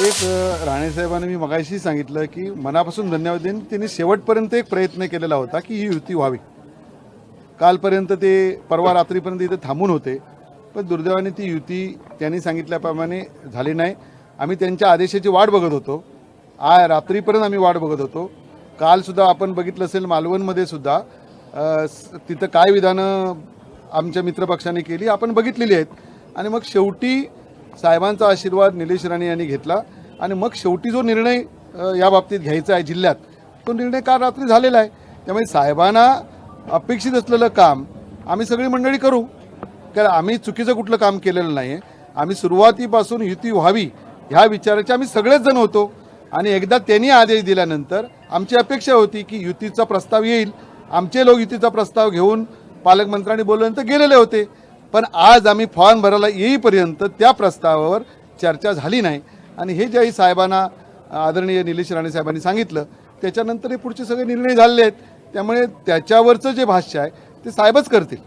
एक राणेसाहेबांनी मी मगाशी सांगितलं की मनापासून धन्यवाद देईन त्यांनी शेवटपर्यंत एक प्रयत्न केलेला होता की ही युती व्हावी. कालपर्यंत ते परवा रात्रीपर्यंत इथे थांबून होते पण दुर्दैवाने ती युती त्यांनी सांगितल्याप्रमाणे झाली नाही. आम्ही त्यांच्या आदेशाची वाट बघत होतो. आ रात्रीपर्यंत आम्ही वाट बघत होतो. कालसुद्धा आपण बघितलं असेल मालवणमध्ये सुद्धा तिथं काय विधानं आमच्या मित्रपक्षाने केली आपण बघितलेली आहेत. आणि मग शेवटी साहेबांचा आशीर्वाद निलेश राणे यांनी घेतला. आणि मग शेवटी जो निर्णय या बाबतीत घ्यायचा आहे जिल्ह्यात तो निर्णय काल रात्री झालेला आहे. त्यामुळे साहेबांना अपेक्षित असलेलं काम आम्ही सगळी मंडळी करू. कारण आम्ही चुकीचं कुठलं काम केलेलं नाही आहे आम्ही सुरुवातीपासून युती व्हावी ह्या विचाराचे आम्ही सगळेच जण होतो. आणि एकदा त्यांनी आदेश दिल्यानंतर आमची अपेक्षा होती की युतीचा प्रस्ताव येईल. आमचे लोक युतीचा प्रस्ताव घेऊन पालकमंत्र्यांनी बोलल्यानंतर गेलेले होते. पण आज आम्ही फॉर्म भरायला येईपर्यंत त्या प्रस्तावावर चर्चा झाली नाही. आणि हे ज्याही साहेबांना आदरणीय निलेश राणे साहेबांनी सांगितलं त्याच्यानंतर हे पुढचे सगळे निर्णय झालेले आहेत. त्यामुळे त्याच्यावरचं जे भाष्य आहे ते साहेबच करतील.